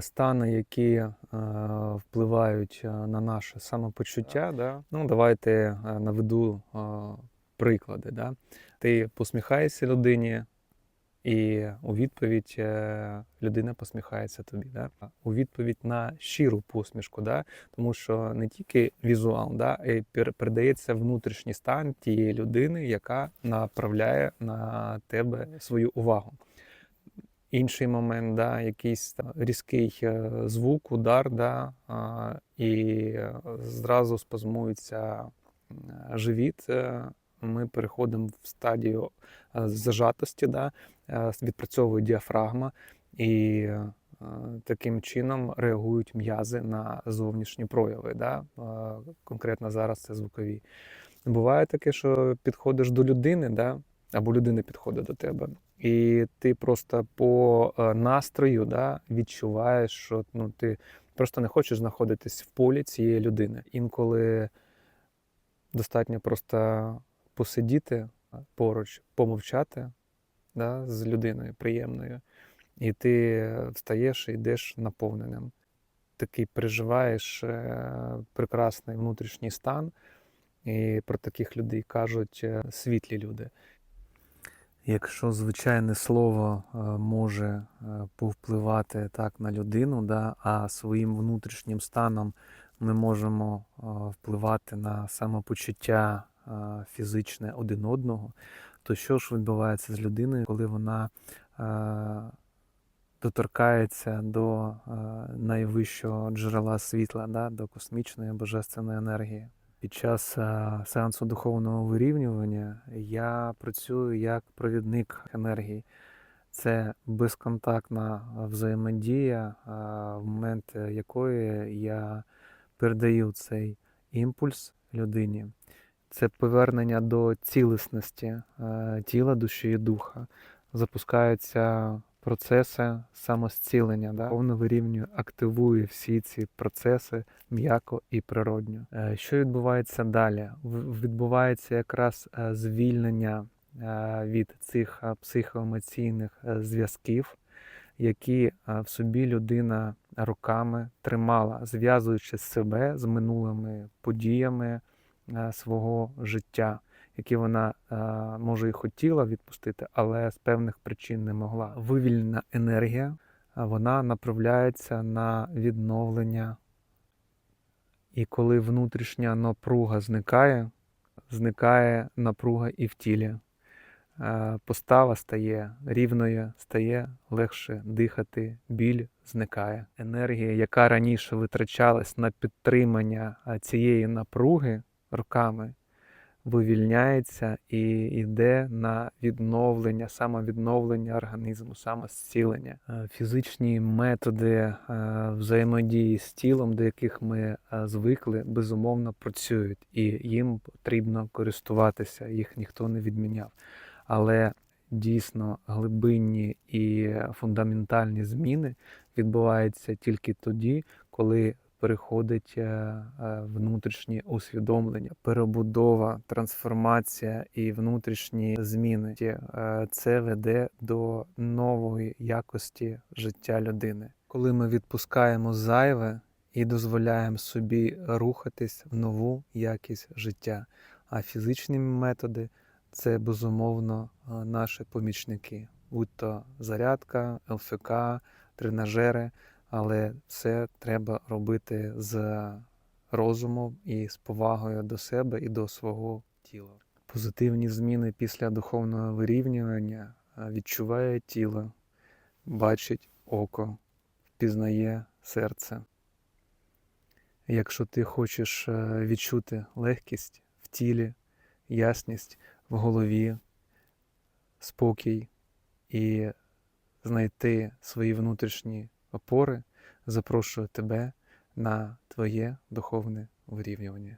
Стани, які е, впливають е, на наше самопочуття, да? ну давайте е, наведу е, приклади. Да? Ти посміхаєшся людині, і у відповідь людина посміхається тобі. Да? У відповідь на щиру посмішку, да? тому що не тільки візуал, да? пер- передається внутрішній стан тієї людини, яка направляє на тебе свою увагу. Інший момент, да, якийсь там різкий е, звук, удар, да, і е, зразу спазмується живіт. е, Ми переходимо в стадію зажатості, да, відпрацьовує діафрагма, і таким чином реагують м'язи на зовнішні прояви. Да, конкретно зараз це звукові. Буває таке, що підходиш до людини, да, або людина підходить до тебе. І ти просто по е, настрою да, відчуваєш, що ну, ти просто не хочеш знаходитись в полі цієї людини. Інколи достатньо просто посидіти поруч, помовчати да, з людиною приємною, і ти встаєш і йдеш наповненим. Такий переживаєш е, прекрасний внутрішній стан, і про таких людей кажуть е, світлі люди. Якщо звичайне слово е, може е, повпливати так на людину, да, а своїм внутрішнім станом ми можемо е, впливати на самопочуття фізичне один одного, то що ж відбувається з людиною, коли вона доторкається до найвищого джерела світла, да, до космічної божественної енергії? Під час е, сеансу духовного вирівнювання я працюю як провідник енергії. Це безконтактна взаємодія, е, в момент якої я передаю цей імпульс людині. Це повернення до цілісності е, тіла, душі і духа. Запускаються процеси самозцілення, да? повно вирівнює, активує всі ці процеси м'яко і природньо. Е, Що відбувається далі? Відбувається якраз е, звільнення е, від цих психоемоційних зв'язків, які в собі людина руками тримала, зв'язуючи себе з минулими подіями свого життя, які вона е, може і хотіла відпустити, але з певних причин не могла. Вивільнена енергія вона направляється на відновлення. І коли внутрішня напруга зникає, зникає напруга і в тілі. Е, Постава стає рівною, стає легше дихати, біль зникає. Енергія, яка раніше витрачалась на підтримання е, цієї напруги руками, вивільняється і йде на відновлення, самовідновлення організму, самозцілення. Е, Фізичні методи е, взаємодії з тілом, до яких ми е, звикли, безумовно працюють, і їм потрібно користуватися, їх ніхто не відміняв. Але дійсно глибинні і фундаментальні зміни відбуваються тільки тоді, коли переходить е, е, внутрішнє усвідомлення, перебудова, трансформація і внутрішні зміни. Е, Це веде до нової якості життя людини. Коли ми відпускаємо зайве і дозволяємо собі рухатись в нову якість життя, а фізичні методи це безумовно наші помічники, будь то зарядка, ЛФК, тренажери, але це треба робити з розумом і з повагою до себе і до свого тіла. Позитивні зміни після духовного вирівнювання е, відчуває тіло, бачить око, впізнає серце. Якщо ти хочеш е, відчути легкість в тілі, ясність в голові, спокій і знайти свої внутрішні опори, запрошую тебе на твоє духовне вирівнювання.